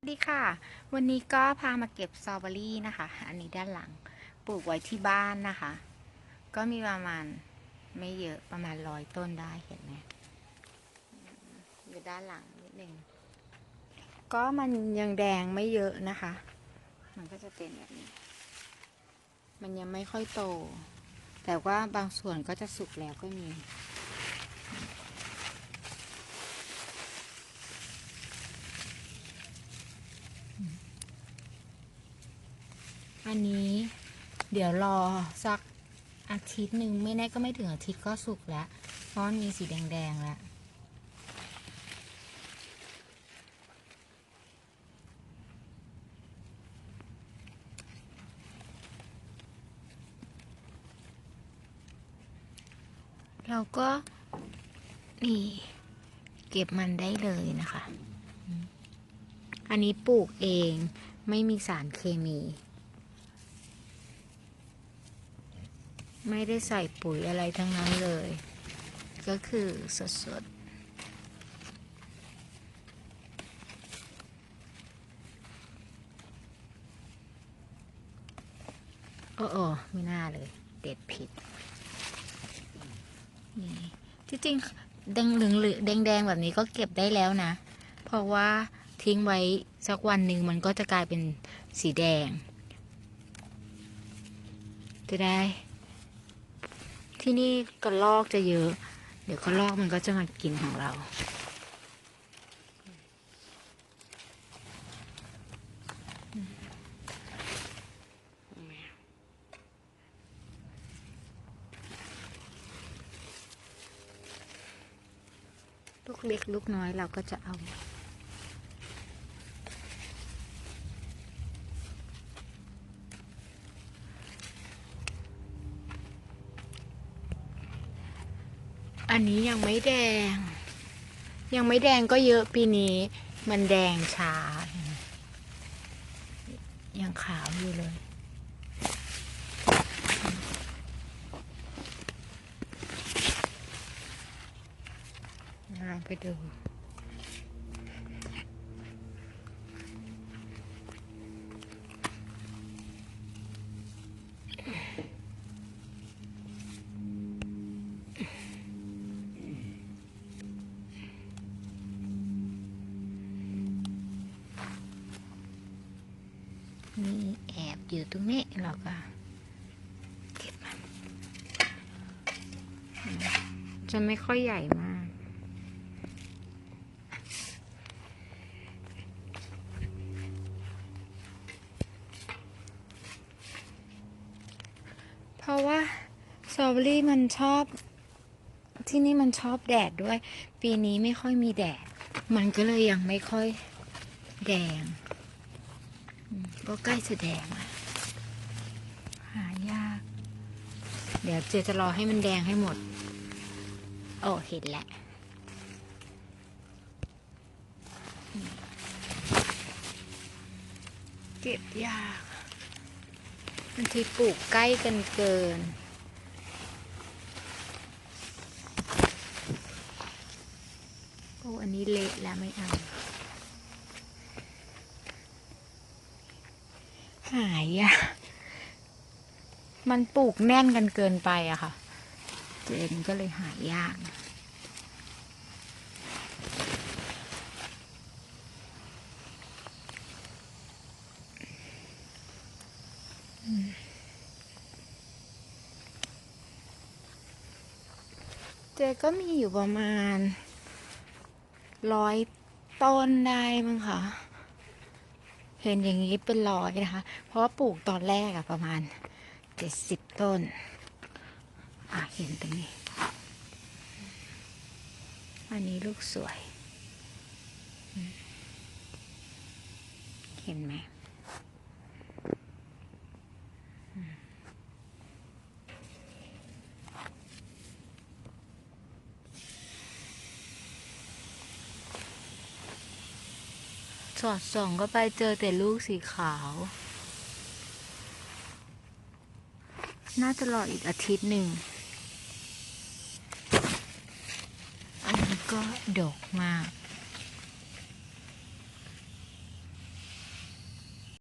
สวัสดีค่ะ วันนี้ก็พามาเก็บสตรอเบอรี่นะคะ อันนี้ด้านหลังปลูกไว้ที่บ้านนะคะ ก็มีประมาณไม่เยอะประมาณร้อยต้นได้เห็นไหมอยู่ด้านหลังนิดนึงก็มันยังแดงไม่เยอะนะคะ มันก็จะเป็นแบบนี้ มันยังไม่ค่อยโต แต่ว่าบางส่วนก็จะสุกแล้วก็มี อันนี้เดี๋ยวรอสักอาทิตย์หนึ่งไม่แน่ก็ไม่ถึงอาทิตย์ก็สุกแล้ว เพราะมันมีสีแดงๆแล้วเราก็นี่เก็บมันได้เลยนะคะ อันนี้ปลูกเองไม่มีสารเคมี ไม่ได้ใส่ปุ๋ยอะไรทั้งนั้นเลย ก็คือสดๆโอ้โอ้ไม่น่าเลย เด็ดผิด นี่ที่จริงแดงเหลืองเหลือแดงแดงๆแบบนี้ก็เก็บได้แล้วนะ เพราะว่าทิ้งไว้สักวันหนึ่งมันก็จะกลายเป็นสีแดง จะได้ ที่นี่กระลอกจะเยอะ เดี๋ยวกระลอกมันก็จะมากินของเรา ลูกเล็กลูกน้อยเราก็จะเอา อันนี้ยังไม่แดง ยังไม่แดงก็เยอะปีนี้ มันแดงช้า ยังขาวอยู่เลยลองไปดู อยู่ตรงนี้เราก็เก็บมัน จะไม่ค่อยใหญ่มาก เพราะว่าสตรอเบอรี่มันชอบที่นี่มันชอบแดดด้วย ปีนี้ไม่ค่อยมีแดด มันก็เลยยังไม่ค่อยแดง ก็ใกล้จะแดงแล้วหายาก เดี๋ยวเจจะรอให้มันแดงให้หมด โอ้เห็นแล้วเก็บยากบางทีปลูกใกล้กันเกินโอ้อันนี้เละแล้วไม่เอาหายอะ มันปลูกแน่นกันเกินไปอะค่ะ เจนก็เลยหายาก เจก็มีอยู่ประมาณร้อยต้นได้มั้งค่ะเห็นอย่างนี้เป็นร้อยนะคะ เพราะว่าปลูกตอนแรกอะประมาณ เจ็ดสิบต้น อะเห็นตรงนี้ อันนี้ลูกสวย เห็นไหมอืมสอดส่องก็ไปเจอแต่ลูกสีขาว น่าจะรออีกอาทิตย์หนึ่ง อันนี้ก็ดกมาก